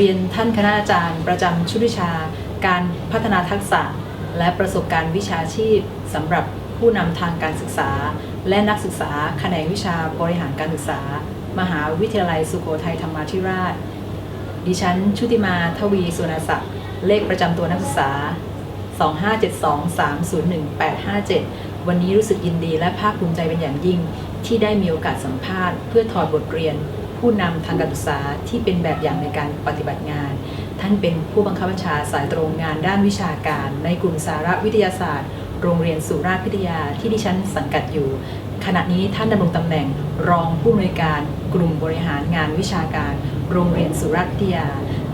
เรียนท่านคณาจารย์ ประจำชุดวิชา การพัฒนาทักษะ และประสบการณ์วิชาชีพสำหรับผู้นำทางการศึกษา และนักศึกษาแขนงวิชาบริหารการศึกษา มหาวิทยาลัยสุโขทัยธรรมาธิราช ดิฉันชุติมาทวีสุวรรศักดิ์เลขประจำตัวนักศึกษา 2572301857 วันนี้รู้สึกยินดีและภาคภูมิใจเป็นอย่างยิ่ง ที่ได้มีโอกาสสัมภาษณ์ เพื่อถอดบทเรียน ผู้นำทางการศึกษาที่เป็นแบบอย่างในการปฏิบัติงาน ท่านเป็นผู้บังคับบัญชาสายตรงงานด้านวิชาการ ในกลุ่มสารวิทยาศาสตร์ โรงเรียนสุราษฎร์พิทยาที่ดิฉันสังกัดอยู่ ขณะนี้ท่านดำรงตำแหน่งรองผู้อำนวยการกลุ่มบริหารงานวิชาการ โรงเรียนสุราษฎร์พิทยา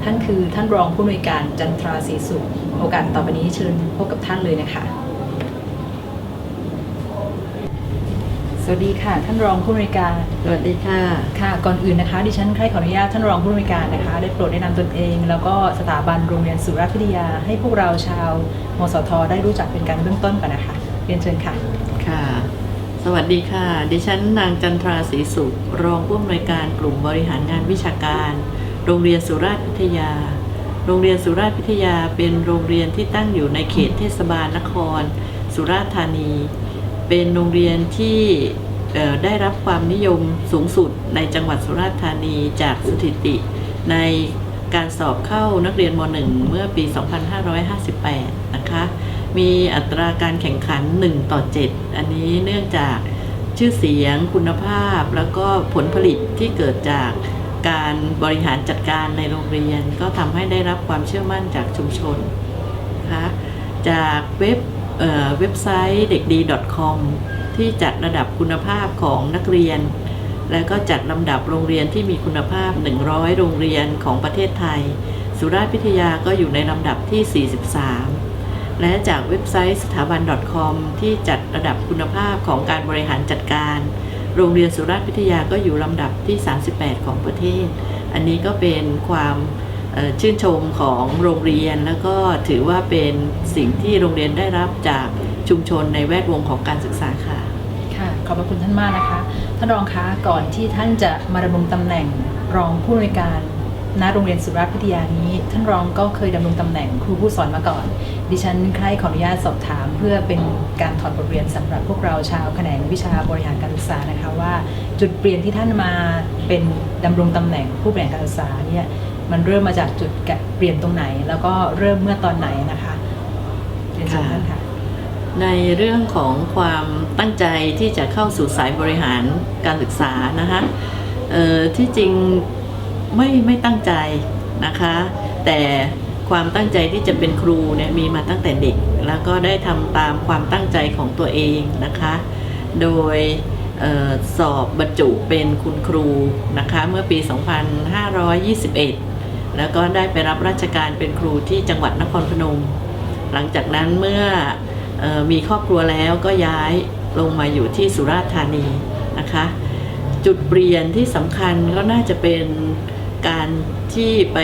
ท่านคือท่านรองผู้อำนวยการจันทราศรีสุข โอกาสต่อไปนี้เชิญพบกับท่านเลยนะคะ สวัสดีค่ะ ท่านรองผู้อำนวยการสวัสดีค่ะ ค่ะ ก่อนอื่นนะคะดิฉันใครขออนุญาตท่านรองผู้อำนวยการนะคะ ได้โปรดแนะนำตนเอง แล้วก็สถาบันโรงเรียนสุราษฎร์พิทยา ให้พวกเราชาวมสทได้รู้จักเป็นการเบื้องต้นก่อนนะคะ เรียนเชิญค่ะ ค่ะ สวัสดีค่ะ ดิฉันนางจันทราศรีสุข รองผู้อำนวยการกลุ่มบริหารงานวิชาการ โรงเรียนสุราษฎร์พิทยา โรงเรียนสุราษฎร์พิทยาเป็นโรงเรียนที่ตั้งอยู่ในเขตเทศบาลนคร สุราษฎร์ธานี เป็นโรงเรียนที่ได้รับความนิยมสูงสุดในจังหวัดสุราษฎร์ธานีจากสถิติ ในการสอบเข้านักเรียนม .1 เมื่อปี 2558 นะคะ มีอัตราการแข่งขัน 1 ต่อ 7 อันนี้เนื่องจากชื่อเสียงคุณภาพแล้วก็ผลผลิตที่เกิดจากการบริหารจัดการในโรงเรียน ก็ทำให้ได้รับความเชื่อมั่นจากชุมชนนะคะจากเว็บ เว็บไซต์เด็กดี .com ที่จัดระดับคุณภาพของนักเรียน และก็จัดลำดับโรงเรียนที่มีคุณภาพ 100 โรงเรียนของประเทศไทย สุราษฎร์พิทยาก็อยู่ในลำดับที่ 43 และจากเว็บไซต์สถาบัน .com ที่จัดระดับคุณภาพของการบริหารจัดการ โรงเรียนสุราษฎร์พิทยาก็อยู่ลำดับที่ 38 ของประเทศ อันนี้ก็เป็นความ ชื่นชมของโรงเรียนแล้วก็ถือว่าเป็นสิ่งที่โรงเรียนได้รับจากชุมชนในแวดวงของการศึกษาค่ะ ค่ะ ขอบพระคุณท่านมากนะคะ ท่านรองคะก่อนที่ท่านจะมาดำรงตำแหน่งรองผู้อำนวยการณโรงเรียนสุราพิทยานี้ ท่านรองก็เคยดำรงตำแหน่งครูผู้สอนมาก่อน ดิฉันใคร่ขออนุญาตสอบถาม เพื่อเป็นการถอดบทเรียนสำหรับพวกเราชาวแขนงวิชาบริหารการศึกษานะคะว่า จุดเปลี่ยนที่ท่านมาเป็นดำรงตำแหน่งผู้บริหารการศึกษาเนี่ย มันเริ่มมาจากจุดเปลี่ยนตรงไหน แล้วก็เริ่มเมื่อตอนไหนนะคะเรียนเชิญท่านค่ะ ในเรื่องของความตั้งใจที่จะเข้าสู่สายบริหารการศึกษานะคะที่จริงไม่ไม่ตั้งใจนะคะ แต่ความตั้งใจที่จะเป็นครูเนี่ยมีมาตั้งแต่เด็ก แล้วก็ได้ทำตามความตั้งใจของตัวเองนะคะ โดยออสอบบรรจุเป็นคุณครูนะคะ เมื่อปี 2521 แล้วก็ได้ไปรับราชการเป็นครูที่จังหวัดนครพนม หลังจากนั้นเมื่อออมีครอบครัวแล้วก็ย้ายลงมาอยู่ที่สุราษฎร์ธานีนะคะ จุดเปลี่ยนที่สำคัญก็น่าจะเป็นการที่ไป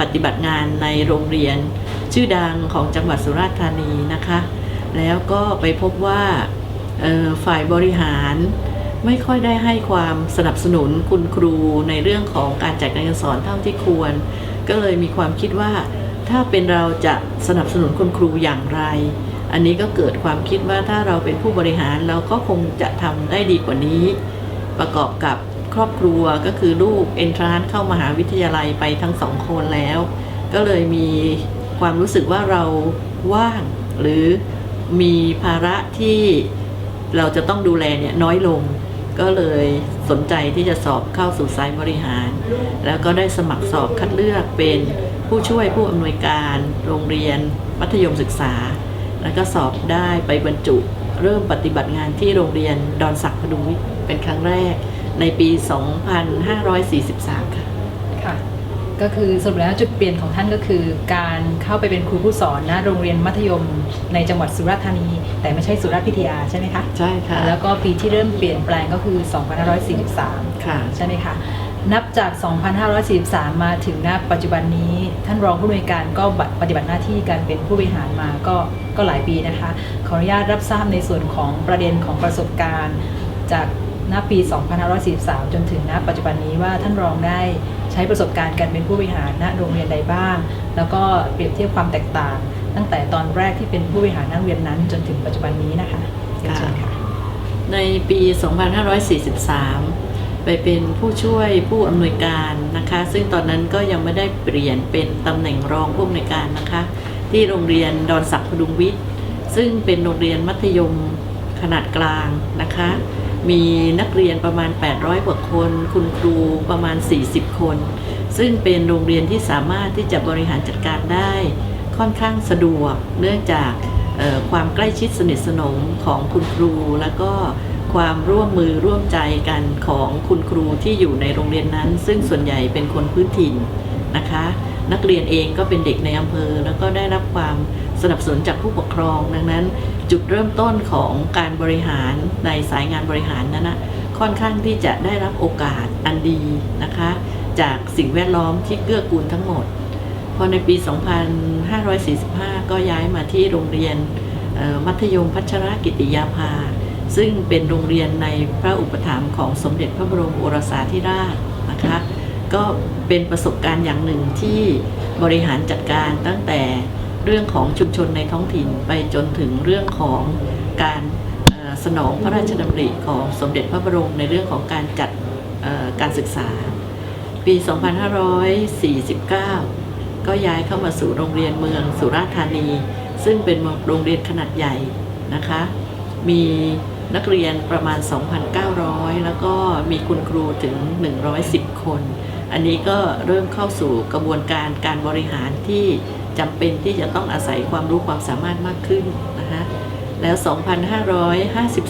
ปฏิบัติงานในโรงเรียนชื่อดังของจังหวัดสุราษฎร์ธานีนะคะ แล้วก็ไปพบว่าฝ่ายบริหารไม่ค่อยได้ให้ความสนับสนุนคุณครูในเรื่องของการจัดการสอนเท่าที่ควร ก็เลยมีความคิดว่า ถ้าเป็นเราจะสนับสนุนคุณครูอย่างไร อันนี้ก็เกิดความคิดว่าถ้าเราเป็นผู้บริหารเราก็คงจะทำได้ดีกว่านี้ ประกอบกับครอบครัวก็คือลูกเอนทรานเข้ามหาวิทยาลัยไปทั้งสองคนแล้ว ก็เลยมีความรู้สึกว่าเราว่าง หรือมีภาระที่เราจะต้องดูแลเนี่ยน้อยลง ก็เลย สนใจที่จะสอบเข้าสู่สายบริหาร แล้วก็ได้สมัครสอบคัดเลือกเป็นผู้ช่วยผู้อำนวยการ โรงเรียน มัธยมศึกษา แล้วก็สอบได้ไปบรรจุ เริ่มปฏิบัติงานที่โรงเรียนดอนศักดิ์พดุงวิทย์เป็นครั้งแรกในปี 2543 ค่ะ ก็คือสรุปแล้วจุดเปลี่ยนของท่านก็คือ การเข้าไปเป็นครูผู้สอนนะโรงเรียนมัธยมในจังหวัดสุราษฎร์ธานี แต่ไม่ใช่สุราษฎร์พิทยาใช่ไหมคะใช่ค่ะแล้วก็ปีที่เริ่มเปลี่ยนแปลงก็คือ 2543 ค่ะใช่ไหมคะนับจาก 2543 มาถึงณปัจจุบันนี้ ท่านรองผู้อำนวยการก็ปฏิบัติหน้าที่การเป็นผู้บริหารมาก็ก็หลายปีนะคะ ขออนุญาตรับทราบในส่วนของประเด็นของประสบการณ์ จากณปี 2543 จนถึงณปัจจุบันนี้ว่าท่านรองได้ใช้ช้ประสบการณ์การเป็นผู้บริหารณโรงเรียนใดบ้าง แล้วก็เปรียบเทียบความแตกต่าง ตั้งแต่ตอนแรกที่เป็นผู้บริหารณโรงเรียนนั้น จนถึงปัจจุบันนี้นะคะเชิญค่ะในปี 2543 ไปเป็นผู้ช่วยผู้อำนวยการนะคะ ซึ่งตอนนั้นก็ยังไม่ได้เปลี่ยนเป็นตำแหน่งรองผู้อำนวยการนะคะ ที่โรงเรียนดอนศักดิ์พดุงวิทย์ ซึ่งเป็นโรงเรียนมัธยมขนาดกลางนะคะ มีนักเรียนประมาณ 800 กว่าคน คุณครูประมาณ 40 คน ซึ่งเป็นโรงเรียนที่สามารถที่จะบริหารจัดการได้ค่อนข้างสะดวก เนื่องจากความใกล้ชิดสนิทสนมของคุณครู แล้วก็ความร่วมมือร่วมใจกันของคุณครูที่อยู่ในโรงเรียนนั้น ซึ่งส่วนใหญ่เป็นคนพื้นถิ่นนะคะ นักเรียนเองก็เป็นเด็กในอำเภอ แล้วก็ได้รับความสนับสนุนจากผู้ปกครอง ดังนั้น จุดเริ่มต้นของการบริหารในสายงานบริหารนั้นนะค่อนข้างที่จะได้รับโอกาสอันดีนะคะ จากสิ่งแวดล้อมที่เกื้อกูลทั้งหมด พอในปี 2545 ก็ย้ายมาที่โรงเรียนมัธยมพัชรกิติยาภา ซึ่งเป็นโรงเรียนในพระอุปถัมภ์ของสมเด็จพระบรมโอรสาธิราชนะคะก็เป็นประสบการณ์อย่างหนึ่งที่บริหารจัดการตั้งแต่ เรื่องของชุมชนในท้องถิ่นไปจนถึงเรื่องของการสนองพระราชดำริของสมเด็จพระบรมในเรื่องของการจัดการศึกษา ปี 2549 ก็ย้ายเข้ามาสู่โรงเรียนเมืองสุราษฎร์ธานี ซึ่งเป็นโรงเรียนขนาดใหญ่นะคะ มีนักเรียนประมาณ 2,900 แล้วก็มีคุณครูถึง 110 คน อันนี้ก็เริ่มเข้าสู่กระบวนการการบริหารที่ จำเป็นที่จะต้องอาศัยความรู้ความสามารถมากขึ้นนะคะแล้ว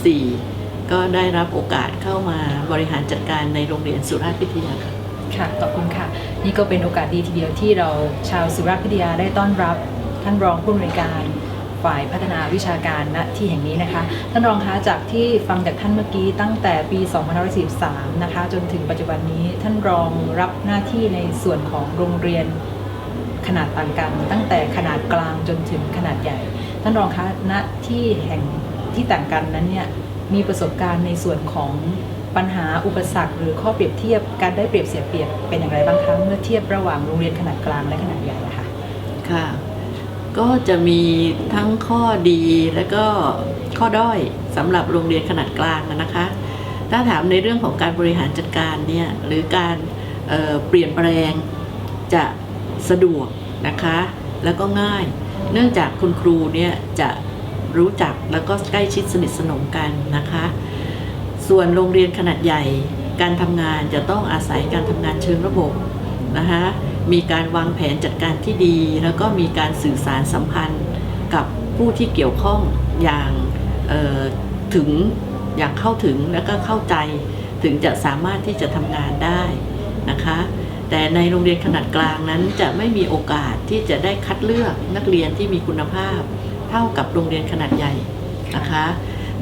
2,554 ก็ได้รับโอกาสเข้ามาบริหารจัดการในโรงเรียนสุราษฎร์พิทยาค่ะค่ะ ขอบคุณค่ะ นี่ก็เป็นโอกาสดีทีเดียวที่เราชาวสุราษฎร์พิทยาได้ต้อนรับท่านรองผู้อำนวยการฝ่ายพัฒนาวิชาการณที่แห่งนี้นะคะ ท่านรองคะจากที่ฟังจากท่านเมื่อกี้ตั้งแต่ปี2543 นะคะ จนถึงปัจจุบันนี้ท่านรองรับหน้าที่ในส่วนของโรงเรียน ขนาดต่างกัน ตั้งแต่ขนาดกลางจนถึงขนาดใหญ่ ท่านรองคะณที่แห่งที่ต่างกันนั้นเนี่ยมีประสบการณ์ในส่วนของปัญหาอุปสรรค หรือข้อเปรียบเทียบการได้เปรียบเสียเปรียบเป็นอย่างไรบ้างคะเมื่อเทียบระหว่างโรงเรียนขนาดกลางและขนาดใหญ่ะคะค่ะ ก็จะมีทั้งข้อดีและก็ข้อด้อยสำหรับโรงเรียนขนาดกลางนะคะ ถ้าถามในเรื่องของการบริหารจัดการเนี่ยหรือการเเปลี่ยนแปลงจะสะดวก นะคะ แล้วก็ง่าย เนื่องจากคุณครูเนี่ยจะรู้จักแล้วก็ใกล้ชิดสนิทสนมกันนะคะ ส่วนโรงเรียนขนาดใหญ่ การทำงานจะต้องอาศัยการทำงานเชิงระบบนะคะมีการวางแผนจัดการที่ดี แล้วก็มีการสื่อสารสัมพันธ์กับผู้ที่เกี่ยวข้องอย่างถึงอย่างเข้าถึงแล้วก็เข้าใจถึงจะสามารถที่จะทำงานได้นะคะ แต่ในโรงเรียนขนาดกลางนั้นจะไม่มีโอกาสที่จะได้คัดเลือกนักเรียนที่มีคุณภาพ เท่ากับโรงเรียนขนาดใหญ่นะคะ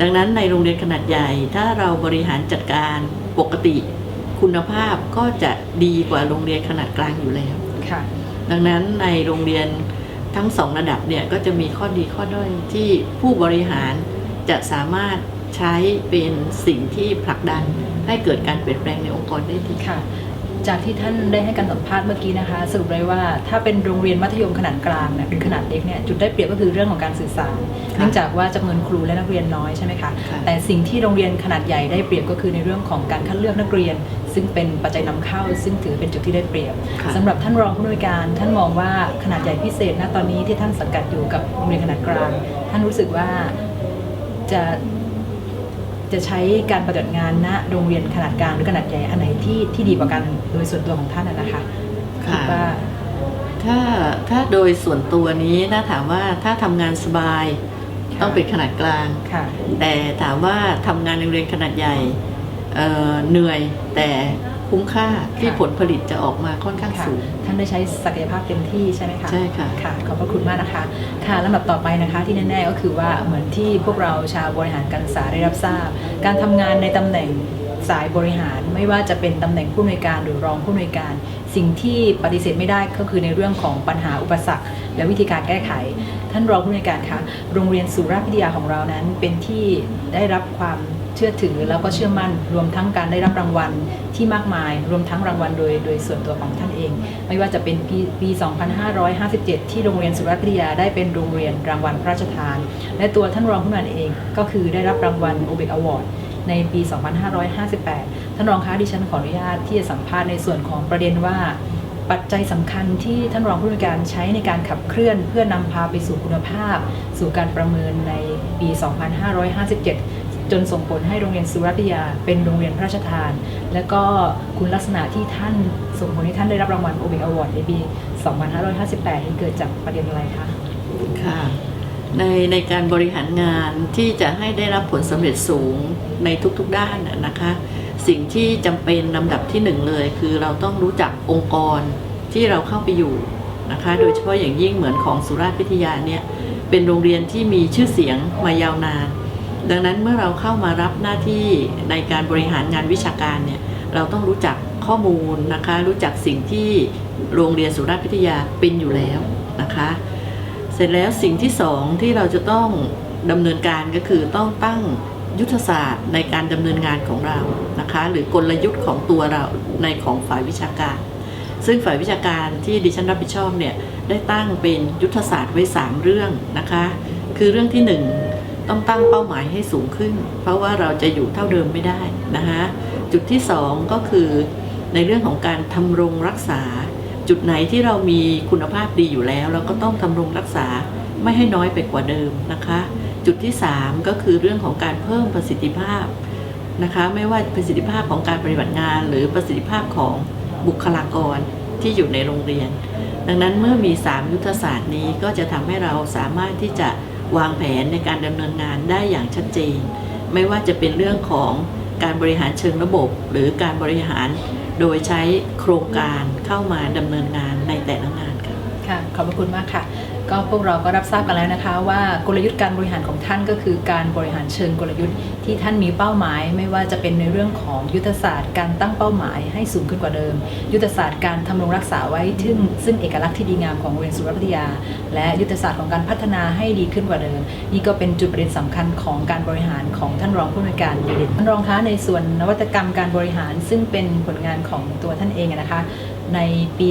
ดังนั้นในโรงเรียนขนาดใหญ่ ถ้าเราบริหารจัดการปกติ คุณภาพก็จะดีกว่าโรงเรียนขนาดกลางอยู่แล้วค่ะดังนั้นในโรงเรียนทั้งสองระดับเนี่ยก็จะมีข้อดีข้อด้อยที่ผู้บริหารจะสามารถใช้เป็นสิ่งที่ผลักดันให้เกิดการเปลี่ยนแปลงในองค์กรได้ดีค่ะ จากที่ท่านได้ให้การสัมภาษณ์เมื่อกี้นะคะสรุปเลยว่าถ้าเป็นโรงเรียนมัธยมขนาดกลางเนี่ยหรือขนาดเล็กเนี่ยจุดได้เปรียบก็คือเรื่องของการสื่อสารค่ะเนื่องจากว่าจำนวนครูและนักเรียนน้อยใช่ไหมคะค่ะแต่สิ่งที่โรงเรียนขนาดใหญ่ได้เปรียบก็คือในเรื่องของการคัดเลือกนักเรียน ซึ่งเป็นปัจจัยนำเข้า ซึ่งถือเป็นจุดที่ได้เปรียบค่ะสำหรับท่านรองผู้อำนวยการท่านมองว่าขนาดใหญ่พิเศษณตอนนี้ที่ท่านสังกัดอยู่กับโรงเรียนขนาดกลาง ท่านรู้สึกว่าจะ จะใช้การปฏิบัติงานณโรงเรียนขนาดกลางหรือขนาดใหญ่อันไหนที่ที่ดีกว่ากันโดยส่วนตัวของท่านนะนะคะค่ะคิดว่าถ้าถ้าโดยส่วนตัวนี้ถ้าถามว่าถ้าทำงานสบายค่ะต้องเป็นขนาดกลางค่ะแต่ถามว่าทำงานในโรงเรียนขนาดใหญ่เอ่อเหนื่อยแต่ คุ้มค่าที่ค่ะผลผลิตจะออกมาค่อนข้างค่ะสูง ท่านได้ใช้ศักยภาพเต็มที่ใช่ไหมคะใช่ค่ะค่ะ ขอบพระคุณมากนะคะค่ะลำดับต่อไปนะคะที่แน่ๆก็คือว่าเหมือนที่พวกเราชาวบริหารการศึกษาได้รับทราบ การทำงานในตำแหน่งสายบริหารไม่ว่าจะเป็นตำแหน่งผู้อำนวยการหรือรองผู้อำนวยการ สิ่งที่ปฏิเสธไม่ได้ก็คือในเรื่องของปัญหาอุปสรรค และวิธีการแก้ไข ท่านรองผู้อำนวยการคะโรงเรียนสุราษฎร์พิทยาของเรานั้นเป็นที่ได้รับความ เชื่อถือแล้วก็เชื่อมั่นรวมทั้งการได้รับรางวัลที่มากมาย รวมทั้งรางวัลโดยโดยส่วนตัวของท่านเอง ไม่ว่าจะเป็นปีปี2557 ที่โรงเรียนสุรพิยาได้เป็นโรงเรียนรางวัลพระราชทาน และตัวท่านรองผู้นานเองก็คือได้รับรางวัลโอเบกอวอร์ดในปี 2558 ท่านรองคะดิฉันขออนุญาตที่จะสัมภาษณ์ในส่วนของประเด็นว่าปัจจัยสำคัญที่ท่านรองผู้ในวยการใช้ในการขับเคลื่อนเพื่อนำพาไปสู่คุณภาพ สู่การประเมินในปี 2557 จนส่งผลให้โรงเรียนสุรพิยาเป็นโรงเรียนพระราชทาน และก็คุณลักษณะที่ท่านส่งผลให้ท่านได้รับรางวัลโอเบกอวอร์ดในปี 2558 นี้เกิดจากประเด็นอะไรคะค่ะในในการบริหารงานที่จะให้ได้รับผลสำเร็จสูงในทุกๆด้านนะนะคะ สิ่งที่จำเป็นลำดับที่หนึ่งเลย คือเราต้องรู้จักองค์กรที่เราเข้าไปอยู่นะคะ โดยเฉพาะอย่างยิ่งเหมือนของสุราษฎร์วิทยาเนี่ยเป็นโรงเรียนที่มีชื่อเสียงมายาวนาน ดังนั้นเมื่อเราเข้ามารับหน้าที่ในการบริหารงานวิชาการเนี่ยเราต้องรู้จักข้อมูลนะคะ รู้จักสิ่งที่โรงเรียนสุราษฎร์วิทยาเป็นอยู่แล้วนะคะ เสร็จแล้วสิ่งที่สองที่เราจะต้องดำเนินการก็คือต้องตั้งยุทธศาสตร์ในการดำเนินงานของเรานะคะ หรือกลยุทธ์ของตัวเราในของฝ่ายวิชาการ ซึ่งฝ่ายวิชาการที่ดิฉันรับผิดชอบเนี่ยได้ตั้งเป็นยุทธศาสตร์ไว้ 3 เรื่องนะคะ คือเรื่องที่ 1 ต้องตั้งเป้าหมายให้สูงขึ้น เพราะว่าเราจะอยู่เท่าเดิมไม่ได้นะคะจุดที่ 2 ก็คือ ในเรื่องของการทำรงรักษา จุดไหนที่เรามีคุณภาพดีอยู่แล้ว เราก็ต้องทำรงรักษาไม่ให้น้อยไปกว่าเดิมนะคะ จุดที่ 3 ก็คือเรื่องของการเพิ่มประสิทธิภาพนะคะ ไม่ว่าประสิทธิภาพของการปฏิบัติงาน หรือประสิทธิภาพของบุคลากรที่อยู่ในโรงเรียน ดังนั้นเมื่อมี 3 ยุทธศาสตร์นี้ก็จะทำให้เราสามารถที่จะ วางแผนในการดำเนินงานได้อย่างชัดเจน ไม่ว่าจะเป็นเรื่องของการบริหารเชิงระบบ หรือการบริหารโดยใช้โครงการเข้ามาดำเนินงานในแต่ละงานค่ะ ค่ะ ขอบพระคุณมากค่ะ ก็พวกเราก็รับทราบกันแล้วนะคะ ว่ากลยุทธ์การบริหารของท่านก็คือการบริหารเชิงกลยุทธ์ที่ท่านมีเป้าหมาย ไม่ว่าจะเป็นในเรื่องของยุทธศาสตร์ การตั้งเป้าหมายให้สูงขึ้นกว่าเดิม ยุทธศาสตร์การทำรงรักษาไว้ซึ่งซึ่งเอกลักษณ์ที่ดีงามของโรงเรียนสุรพัทยา และยุทธศาสตร์ของการพัฒนาให้ดีขึ้นกว่าเดิม นี่ก็เป็นจุดประเด็นสำคัญของการบริหารของท่านรองผู้อำนวยการเด่นท่านรองคะในส่วนนวัตกรรมการบริหารซึ่งเป็นผลงานของตัวท่านเองนะคะ ในปี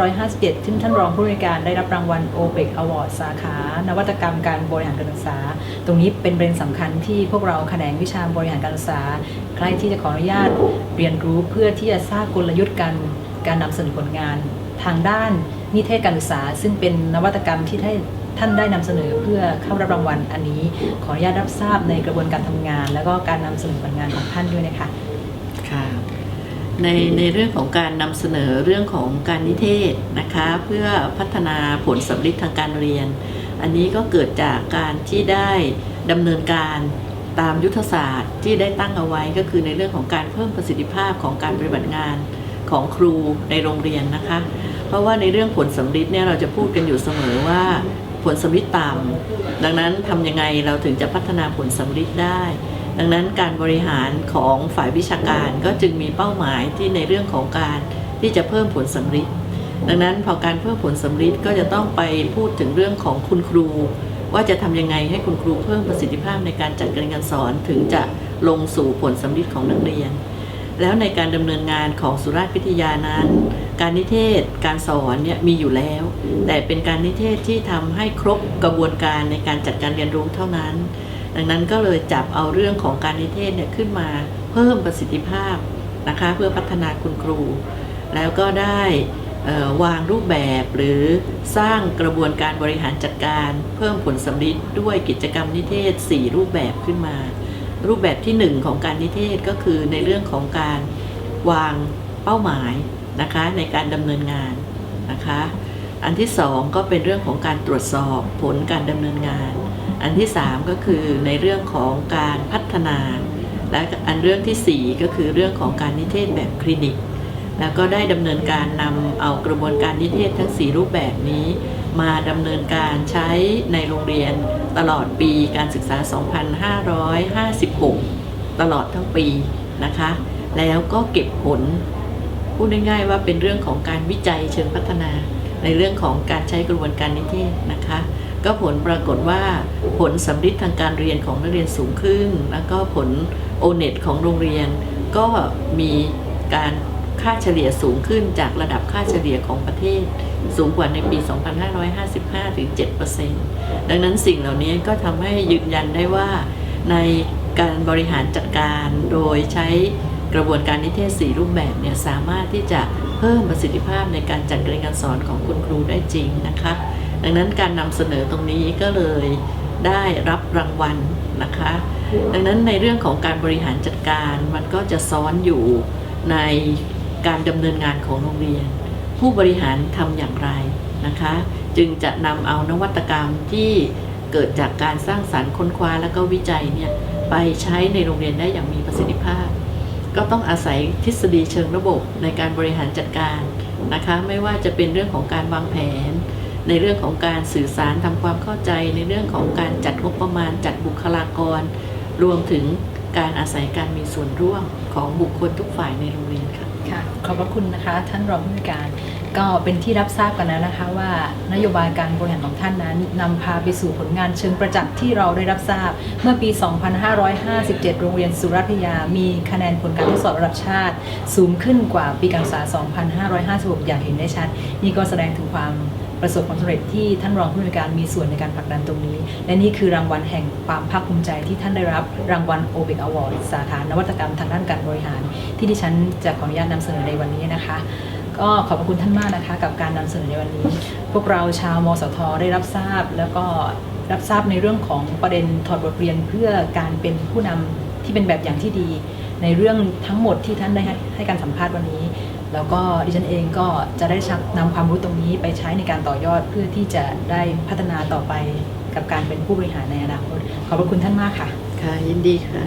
2557 ซึ่งท่านรองผู้อำนวยการได้รับรางวัล OPEC Award สาขา นวัตกรรมการบริหารการศึกษา ตรงนี้เป็นประเด็นสำคัญที่พวกเราแขนงวิชาบริหารการศึกษา ใครที่จะขออนุญาตเรียนรู้เพื่อที่จะทราบกลยุทธ์การการนำเสนอผลงาน ทางด้านนิเทศการศึกษา ซึ่งเป็นนวัตกรรมที่ได้ท่านได้นำเสนอเพื่อเข้ารับรางวัลอันนี้ ขออนุญาตรับทราบในกระบวนการทำงาน แล้วก็การนำเสนอผลงานของท่านด้วยนะคะค่ะ ในในเรื่องของการนำเสนอเรื่องของการนิเทศนะคะ เพื่อพัฒนาผลสำลิดทางการเรียน อันนี้ก็เกิดจากการที่ได้ดำเนินการตามยุทธศาสตร์ที่ได้ตั้งเอาไว้ก็คือในเรื่องของการเพิ่มประสิทธิภาพของการปฏิบัติงานของครูในโรงเรียนนะคะ เพราะว่าในเรื่องผลสำลิดเนี่ยเราจะพูดกันอยู่เสมอว่าผลสำลิดต่ำดังนั้นทำยังไงเราถึงจะพัฒนาผลสำลิดได้ ดังนั้นการบริหารของฝ่ายวิชาการก็จึงมีเป้าหมายที่ในเรื่องของการที่จะเพิ่มผลสำลิดดังนั้นพอการเพิ่มผลสำลิดก็จะต้องไปพูดถึงเรื่องของคุณครู ว่าจะทำยังไงให้คุณครูเพิ่มประสิทธิภาพในการจัดการการสอนถึงจะลงสู่ผลสำลิดของนักเรียน แล้วในการดำเนินงานของสุราษฎร์วิทยานั้น การนิเทศการสอนเนี่ยมีอยู่แล้ว แต่เป็นการนิเทศที่ทำให้ครบกระบวนการในการจัดการเรียนรู้เท่านั้น ดังนั้นก็เลยจับเอาเรื่องของการนิเทศเนี่ยขึ้นมาเพิ่มประสิทธิภาพนะคะเพื่อพัฒนาคุณครู แล้วก็ได้วางรูปแบบหรือสร้างกระบวนการบริหารจัดการ เพิ่มผลสำลิดด้วยกิจกรรมนิเทศ 4 รูปแบบขึ้นมา รูปแบบที่ 1 ของการนิเทศก็คือในเรื่องของการวางเป้าหมายนะคะในการดำเนินงานนะคะ อันที่ 2 ก็เป็นเรื่องของการตรวจสอบผลการดำเนินงาน อันที่ 3 ก็คือในเรื่องของการพัฒนา และอันเรื่องทีสี่4 ก็คือเรื่องของการนิเทศแบบคลินิก แล้วก็ได้ดำเนินการนำเอากระบวนการนิเทศทั้ง 4 รูปแบบนี้ มาดำเนินการใช้ในโรงเรียนตลอดปีการศึกษา 2556 ตลอดทั้งปีนะคะ แล้วก็เก็บผลพูดง่ายๆว่าเป็นเรื่องของการวิจัยเชิงพัฒนา ในเรื่องของการใช้กระบวนการนิเทศนะคะ ก็ผลปรากฏว่าผลสำลิดทางการเรียนของนักเรียนสูงขึ้น แล้วก็ผล o n e t ของโรงเรียน ก็มีการค่าเฉลี่ยสูงขึ้นจากระดับค่าเฉลี่ยของประเทศ สูงกว่าในปี 2555 ถึง 7%ดังนั้นสิ่งเหล่านี้ก็ทำให้ยืนยันได้ว่า ในการบริหารจัดการโดยใช้กระบวนการนิเทศ 4 รูปแบบเนี่ยสามารถที่จะเพิ่มประสิทธิภาพในการจัดเรียนการสอนของคุณครูได้จริงนะคะ ดังนั้นการนำเสนอตรงนี้ก็เลยได้รับรางวัลนะคะ ดังนั้นในเรื่องของการบริหารจัดการมันก็จะซ้อนอยู่ในการดำเนินงานของโรงเรียน ผู้บริหารทำอย่างไรนะคะ จึงจะนำเอานวัตกรรมที่เกิดจากการสร้างสารรค์ค้นคว้าและก็วิจัยเนี่ยไปใช้ในโรงเรียนได้อย่างมีประสิทธิภาพ ก็ต้องอาศัยทฤษฎีเชิงระบบในการบริหารจัดการนะคะ ไม่ว่าจะเป็นเรื่องของการวางแผน ในเรื่องของการสื่อสารทำความเข้าใจในเรื่องของการจัดงบประมาณ จัดบุคลากร รวมถึงการอาศัยการมีส่วนร่วมของบุคคลทุกฝ่ายในโรงเรียนค่ะค่ะขอบพระคุณนะคะท่านรองผู้การก็เป็นที่รับทราบกันแล้วนะคะว่านโยบายการบริหารของท่านนั้นนำพาไปสู่ผลงานเชิงประจักษ์ที่เราได้รับทราบ เมื่อปี 2557 โรงเรียนสุรัตยา มีคะแนนผลการทดสอบระดับชาติ สูงขึ้นกว่าปีการศึกษา 2556 อย่างเห็นได้ชัด นี่ก็แสดงถึงความ ประสบความสำเร็จที่ท่านรองผู้อำนวยการมีส่วนในการผลักดันตรงนี้ และนี่คือรางวัลแห่งความภาคภูมิใจที่ท่านได้รับรางวัล o b e c Award สาขานวัตกรรมทางด้านการบริหาร ที่ดิฉันจะขออนุญาตนำเสนอในวันนี้นะคะ ก็ขอบพระคุณท่านมากนะคะ กับการนำเสนอในวันนี้ พวกเราชาวมสทได้รับทราบ แล้วก็รับทราบในเรื่องของประเด็นถอดบทเรียนเพื่อการเป็นผู้นำที่เป็นแบบอย่างที่ดี ในเรื่องทั้งหมดที่ท่านได้ให้ให้การสัมภาษณ์วันนี้ แล้วก็ดิฉันเองก็จะได้ชักนำความรู้ตรงนี้ไปใช้ในการต่อยอดเพื่อที่จะได้พัฒนาต่อไปกับการเป็นผู้บริหารในอนาคตขอบพระคุณท่านมากค่ะ ค่ะยินดีค่ะ